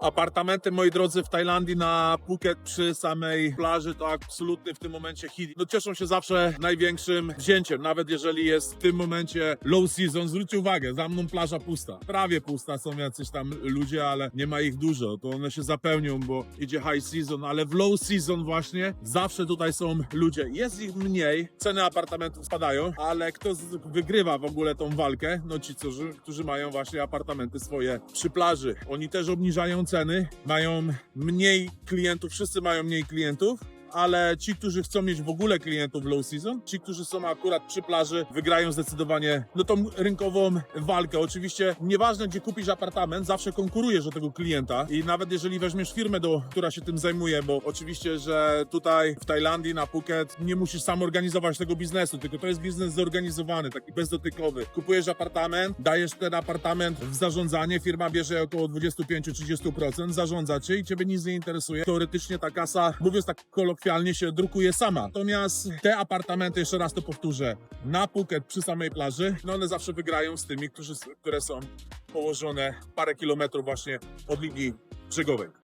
Apartamenty, moi drodzy, w Tajlandii na Phuket przy samej plaży to absolutny w tym momencie hit. No cieszą się zawsze największym wzięciem, nawet jeżeli jest w tym momencie low season. Zwróćcie uwagę, za mną plaża pusta. Prawie pusta, są jacyś tam ludzie, ale nie ma ich dużo. To one się zapełnią, bo idzie high season, ale w low season właśnie zawsze tutaj są ludzie. Jest ich mniej, ceny apartamentów spadają, ale kto wygrywa w ogóle tą walkę? No ci, którzy, którzy mają właśnie apartamenty swoje przy plaży. Oni też obniżają ceny, mają mniej klientów, wszyscy mają mniej klientów, ale ci, którzy chcą mieć w ogóle klientów low season, ci, którzy są akurat przy plaży, wygrają zdecydowanie no tą rynkową walkę. Oczywiście nieważne, gdzie kupisz apartament, zawsze konkurujesz o tego klienta i nawet jeżeli weźmiesz firmę, do, która się tym zajmuje, bo oczywiście, że tutaj w Tajlandii, na Phuket nie musisz sam organizować tego biznesu, tylko to jest biznes zorganizowany, taki bezdotykowy. Kupujesz apartament, dajesz ten apartament w zarządzanie, firma bierze około 25-30%, zarządza cię i ciebie nic nie interesuje. Teoretycznie ta kasa, mówiąc tak kolokwialnie, się drukuje sama. Natomiast te apartamenty, jeszcze raz to powtórzę, na Phuket przy samej plaży, no one zawsze wygrają z tymi, którzy, które są położone parę kilometrów właśnie od linii brzegowej.